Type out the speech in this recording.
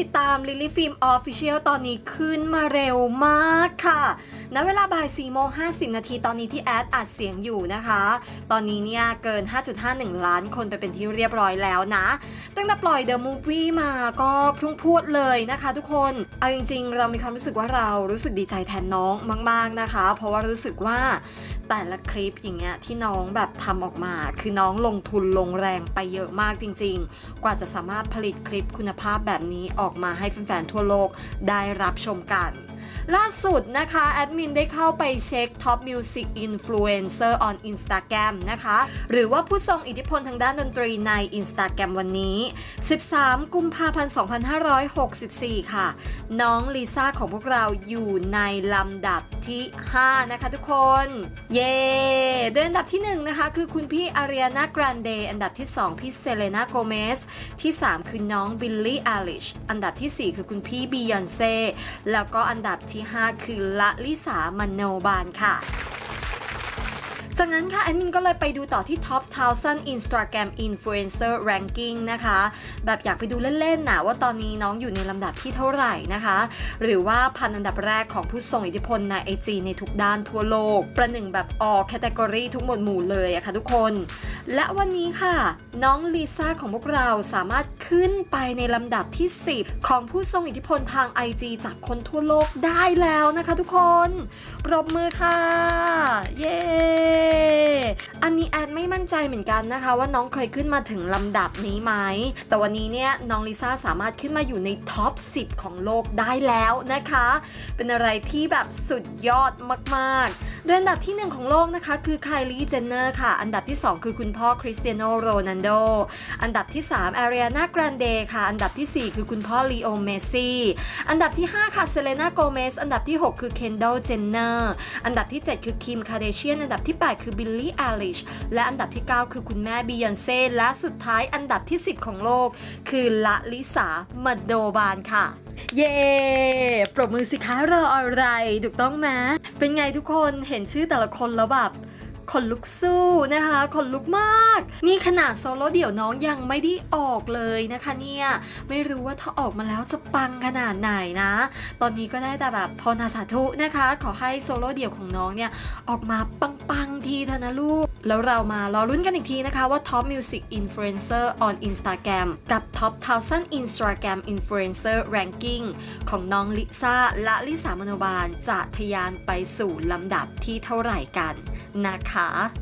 ติดตาม Lily Film Official ตอนนี้ขึ้นมาเร็วมากค่ะณเวลาบ่าย4โมง50 นาทีตอนนี้ที่แอดอัดเสียงอยู่นะคะ ตอนนี้เนี่ยเกิน 5.51 ล้านคนไปเป็นที่เรียบร้อยแล้วนะ ตั้งแต่ปล่อย The Movie มาก็พุ่งพรวดเลยนะคะทุกคน เอาจริงๆ เรามีความรู้สึกว่าเรารู้สึกดีใจแทนน้องมาก ๆนะคะ เพราะว่ารู้สึกว่าแต่ละคลิปอย่างเงี้ยที่น้องแบบทำออกมา คือน้องลงทุนลงแรงไปเยอะมากจริง ๆ กว่าจะสามารถผลิตคลิปคุณภาพแบบนี้อออกมาให้แฟนๆทั่วโลกได้รับชมกัน ล่าสุดนะคะแอดมินได้เข้าไปเช็ค Top Music Influencer on Instagram นะคะ หรือว่าผู้ทรงอิทธิพลทางด้านดนตรีใน Instagram วันนี้ 13 กุมภาพันธ์ 2564 ค่ะ น้องลิซ่าของพวกเราอยู่ในลำดับที่ 5 นะคะทุกคน เย้โดยอันดับที่ 1 นะคะ คือคุณพี่อารี a น a กรานเด อันดับที่ 2 พี่เซเลนาโกเมส ที่ 3 คือน้องบิลลี่อาลิช อันดับที่ 4 คือคุณพี่บียอนเซ่ แล้วก็อันดับที่ 5 คือละลิสามโนบานค่ะ จากนั้นค่ะแอดมินก็เลยไปดูต่อที่ Top 1000 Instagram Influencer Ranking นะคะ แบบอยากไปดูเล่นๆนะว่าตอนนี้น้องอยู่ในลำดับที่เท่าไหร่นะคะ หรือว่าพันอันดับแรกของผู้ทรงอิทธิพลใน IG ในทุกด้านทั่วโลก ประหนึ่งแบบ all category ทุกหมวดหมู่เลยอะค่ะทุกคน และวันนี้ค่ะ น้องลิซ่าของพวกเราสามารถขึ้นไปในลำดับที่ 10 ของผู้ทรงอิทธิพลทาง IG จากคนทั่วโลกได้แล้วนะคะ ทุกคน ปรบมือค่ะ เย้ อันนี้แอดไม่มั่นใจเหมือนกันนะคะ ว่าน้องเคยขึ้นมาถึงลำดับนี้ไหม แต่วันนี้เนี่ยน้องลิซ่าสามารถขึ้นมาอยู่ในท็อป 10 ของโลกได้แล้วนะคะ เป็นอะไรที่แบบสุดยอดมากๆโดยอันดับที่ 1 ของโลกนะคะคือไคลีเจนเนอร์ค่ะ อันดับที่ 2 คือคุณพ่อคริสเตียโนโรนันโด อันดับที่3 a r i a n a Grande ค่ะ อันดับทีสี่ 4 คือคุณพ่อลีโอเมซี่ อันดับที่ 5 ค่ะเซเลนาโกเมส อันดับที่ 6 คือเคนด l ลเจนเนอร์ อันดับที่ 7 คือคิมคาเดเชียน อันดับที่ 8 คือบิลลี่อลิชและอันดับที่ 9 คือคุณแม่บียอนเซ่และสุดท้ายอันดับที่ 10 ของโลก คือละลิสามาโดบานค่ะ เย่ปรบมือสิคะรออะไรถูกต้องไหมเป็นไงทุกคนเห็นชื่อแต่ละคนแล้วแบบ ขนลุกสู้นะคะขนลุกมาก นี่ขนาดโซโล่เดี่ยวน้องยังไม่ได้ออกเลยนะคะเนี่ยไม่รู้ว่าถ้าออกมาแล้วจะปังขนาดไหนนะ ตอนนี้ก็ได้แต่แบบภาวนาสาธุนะคะ ขอให้โซโล่เดี่ยวของน้องเนี่ยออกมาปังๆทีเถอะนะลูก แล้วเรามารอรุ้นกันอีกทีนะคะว่า Top Music Influencer on Instagram กับ Top 1000 Instagram Influencer Ranking ของน้องลิซ่าและลิสามโนบาลจะทะยานไปสู่ลำดับที่เท่าไหร่กันนะคะ啊